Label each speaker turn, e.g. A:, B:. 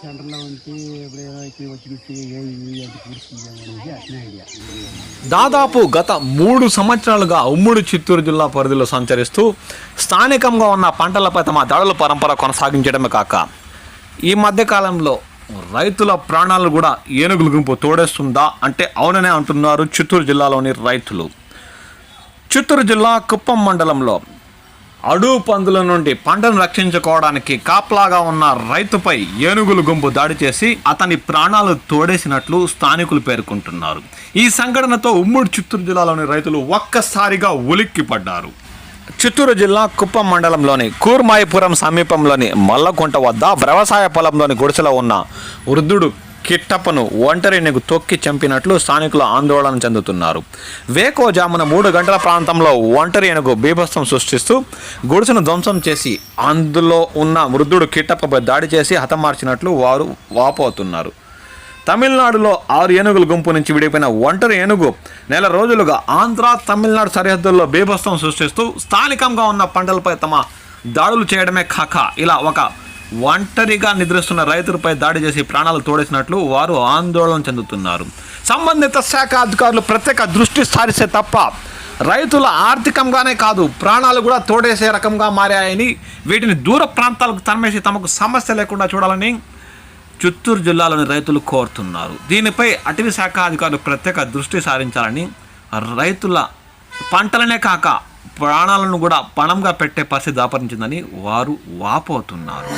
A: సెంటర్లో ఉంచి వచ్చి
B: దాదాపు గత మూడు సంవత్సరాలుగా ఉమ్మడి చిత్తూరు జిల్లా పరిధిలో సంచరిస్తూ స్థానికంగా ఉన్న పంటలపై తమ దాడుల పరంపర కొనసాగించడమే కాక ఈ మధ్యకాలంలో రైతుల ప్రాణాలు కూడా ఏనుగుల గుంపు తోడేస్తుందా అంటే అవుననే అంటున్నారు చిత్తూరు జిల్లాలోని రైతులు. చిత్తూరు జిల్లా కుప్పం మండలంలో అడుగు పందుల నుండి పంటను రక్షించుకోవడానికి కాపలాగా ఉన్న రైతుపై ఏనుగుల గుంపు దాడి చేసి అతని ప్రాణాలు తోడేసినట్లు స్థానికులు పేర్కొంటున్నారు. ఈ సంఘటనతో ఉమ్మడి చిత్తూరు జిల్లాలోని రైతులు ఒక్కసారిగా ఉలిక్కిపడ్డారు. చిత్తూరు జిల్లా కుప్పం మండలంలోని కూర్మాయిపురం సమీపంలోని మల్లకుంట వద్ద వ్యవసాయ పొలంలోని గుడిసెలో ఉన్న వృద్ధుడు కిట్టప్పను ఒంటరిని తొక్కి చంపినట్లు స్థానికులు ఆందోళన చెందుతున్నారు. వేకోజామున మూడు గంటల ప్రాంతంలో ఒంటరి ఏనుగు బీభత్సం సృష్టిస్తూ గుడిసెను ధ్వంసం చేసి అందులో ఉన్న వృద్ధుడు కిట్టప్పపై దాడి చేసి హతమార్చినట్లు వారు వాపోతున్నారు. తమిళనాడులో ఆరు ఏనుగుల గుంపు నుంచి విడిపోయిన ఒంటరి ఏనుగు నెల రోజులుగా ఆంధ్ర తమిళనాడు సరిహద్దుల్లో బీభత్సం సృష్టిస్తూ స్థానికంగా ఉన్న పంటలపై తమ దాడులు చేయడమే కాక ఇలా ఒక ఒంటరిగా నిద్రిస్తున్న రైతులపై దాడి చేసి ప్రాణాలు తోడేసినట్లు వారు ఆందోళన చెందుతున్నారు. సంబంధిత శాఖ అధికారులు ప్రత్యేక దృష్టి సారిస్తే తప్ప రైతుల ఆర్థికంగానే కాదు ప్రాణాలు కూడా తోడేసే రకంగా మారాయని వీటిని దూర ప్రాంతాలకు తరిమేసి తమకు సమస్య లేకుండా చూడాలని చిత్తూరు జిల్లాలోని రైతులు కోరుతున్నారు. దీనిపై అటవీ శాఖ అధికారులు ప్రత్యేక దృష్టి సారించాలని రైతుల పంటలనే కాక ప్రాణాలను కూడా పణంగా పెట్టే పరిస్థితి దాపరించిందని వారు వాపోతున్నారు.